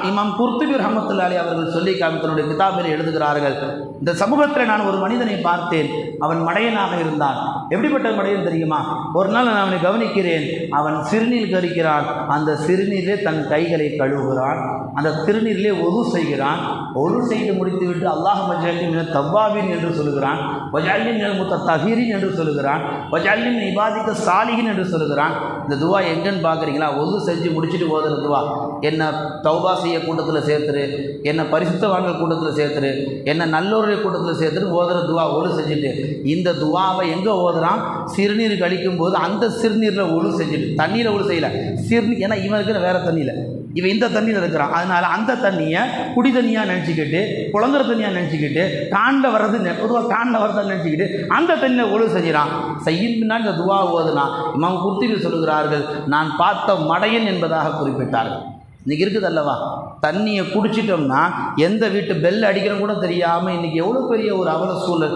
இமாம் குர்துபி ரஹமத்துல்லாலி அவர்கள் சொல்லி தன்னுடைய கிதாபில் எழுதுகிறார்கள் இந்த சமூகத்தில் நான் ஒரு மனிதனை பார்த்தேன். அவன் மடையனாக இருந்தான். எப்படிப்பட்ட மடையன் தெரியுமா? ஒரு நாள் நான் அவனை கவனிக்கிறேன். அவன் சிறுநீர் கறிக்கிறான் அந்த சிறுநீரிலே தன் கைகளை கழுவுகிறான். அந்த திருநீரிலே ஒது செய்கிறான். ஒரு செய்து முடித்துவிட்டு அல்லாஹ் மஜாலின் தவ்வாவின் என்று சொல்லுகிறான். வஜாலின் முத்த தஹீரின் என்று சொல்லுகிறான். வஜாலின் இபாதிக்க சாலிகின் என்று சொல்லுகிறான். இந்த துவா எங்கன்னு பார்க்குறீங்களா? ஒது செஞ்சு முடிச்சுட்டு போதுற துவா. என்னை தௌபா செய்ய கூட்டத்தில் சேர்த்துரு. என்னை பரிசுத்தவான்கள் கூட்டத்தில் சேர்த்துரு. என்னை நல்லோருடைய கூட்டத்தில் சேர்த்துரு ஓதுற துவா ஒழு செஞ்சுட்டு. இந்த துவாவை எங்கே தான் சிறுநீர் கழிக்கும் போது அந்த சிறுநீரில் ஒழு செஞ்சுட்டு தண்ணியில் ஒழு செய்யலை. சிறுநீர் ஏன்னா இவன் இருக்கிற வேற தண்ணியில். இவன் இந்த தண்ணியில் இருக்கிறான். அதனால் அந்த தண்ணியை குடி தண்ணியாக நினச்சிக்கிட்டு குழந்தை தண்ணியாக நினச்சிக்கிட்டு காண்டில் வர்றது பொதுவாக காண்டில் வர்றதை நினச்சிக்கிட்டு அந்த தண்ணியில் ஒழு செய்கிறான் செய்யும் பின்னால் இந்த துவா ஓதுனா இமாம் குர்த்திவி சொல்லுகிறார்கள் நான் பார்த்த மடையன் என்பதாக குறிப்பிட்டார்கள். இன்றைக்கி இருக்குது அல்லவா? தண்ணியை குடிச்சிட்டோம்னா எந்த வீட்டு பெல் அடிக்கிறோம் கூட தெரியாமல் இன்றைக்கி எவ்வளோ பெரிய ஒரு அவல சூழல்.